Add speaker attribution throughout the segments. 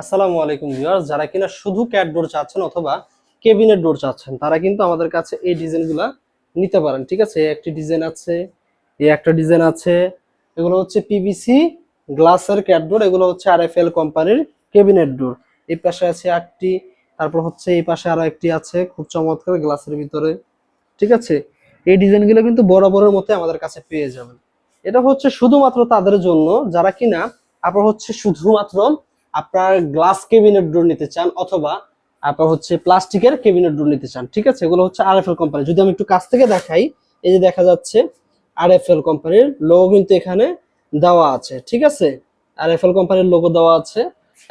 Speaker 1: আসসালামু আলাইকুম ভিউয়ার্স, যারা কিনা শুধু ক্যাট ডোর চাচ্ছেন অথবা কেবিনেট ডোর চাচ্ছেন, তারা কিন্তু আমাদের কাছে এই ডিজাইনগুলা নিতে পারেন, ঠিক আছে? একটি ডিজাইন আছে, এই একটা ডিজাইন আছে, এগুলো হচ্ছে পিভিসি গ্লাসের ক্যাট ডোর এগুলো হচ্ছে আর এফ এল কোম্পানির কেবিনেট ডোর এই পাশে আছে একটি, তারপর হচ্ছে এই পাশে আরও একটি আছে, খুব চমৎকার গ্লাসের ভিতরে, ঠিক আছে? এই ডিজাইনগুলো কিন্তু বরাবরের মতো আমাদের কাছে পেয়ে যাবেন। এটা হচ্ছে শুধুমাত্র তাদের জন্য, যারা কিনা আপনার হচ্ছে শুধুমাত্র আপনার গ্লাস কেবিনেট ডোর নিতে চান অথবা আপনার হচ্ছে প্লাস্টিকের কেবিনেট ডোর নিতে চান, ঠিক আছে? এগুলো হচ্ছে আর এফ এল কোম্পানি যদি আমি একটু কাছ থেকে দেখাই, এই যে দেখা যাচ্ছে আর এফ এল কোম্পানির লোগো কিন্তু এখানে দেওয়া আছে, ঠিক আছে? আর এফ এল কোম্পানির লোগো দেওয়া আছে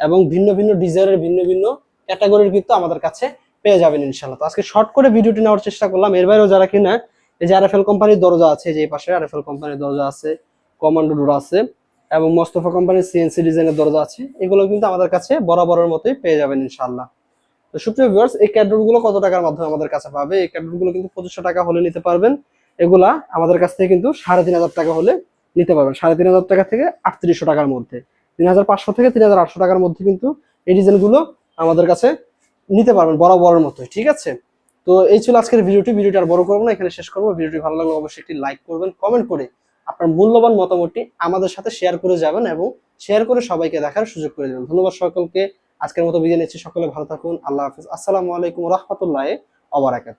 Speaker 1: এবং ভিন্ন ভিন্ন ডিজাইনের ভিন্ন ভিন্ন ক্যাটাগরির কিন্তু আমাদের কাছে পেয়ে যাবেন ইনশাল্লাহ তো আজকে শর্ট করে ভিডিওটি নেওয়ার চেষ্টা করলাম। এর বাইরেও যারা কিনা, এই যে আর এফ এল কোম্পানির দরজা আছে যে পাশে আর এফ এল কোম্পানির দরজা আছে কমান্ডো ডোর আছে এবং মোস্তফা কোম্পানির সিএনসি ডিজাইনের দরজা আছে। এগুলো কিন্তু আমাদের কাছে বরাবরের মতোই পেয়ে যাবেন ইনশাল্লাহ তো সুপ্রিয় ভিউয়ার্স এই ক্যাডরগুলো কত টাকার মাধ্যমে আমাদের কাছে পাবে? এই ক্যাডরগুলো কিন্তু পঁচিশশো টাকা হলে নিতে পারবেন। এগুলা আমাদের কাছ থেকে কিন্তু সাড়ে তিন হাজার টাকা হলে নিতে পারবেন। সাড়ে তিন হাজার টাকা থেকে আটত্রিশশো টাকার মধ্যে। তিন হাজার পাঁচশো থেকে তিন হাজার আটশো টাকার মধ্যে কিন্তু এই ডিজাইনগুলো আমাদের কাছে নিতে পারবেন বরাবরের মতোই, ঠিক আছে? তো এই ছিল আজকের ভিডিওটি। ভিডিওটি আর বড় করব না, এখানে শেষ করব। ভিডিওটি ভালো লাগলে অবশ্যই একটি লাইক করবেন কমেন্ট করে আপনার মূল্যবান মতামতটি আমাদের সাথে শেয়ার করে যাবেন এবং শেয়ার করে সবাইকে দেখার সুযোগ করে দেবেন। ধন্যবাদ সকলকে। আজকের মতো বিদায় নিচ্ছি। সকলে ভালো থাকুন। আল্লাহ হাফিজ। আসসালামু আলাইকুম রহমতুল্লাহ অবরাকাত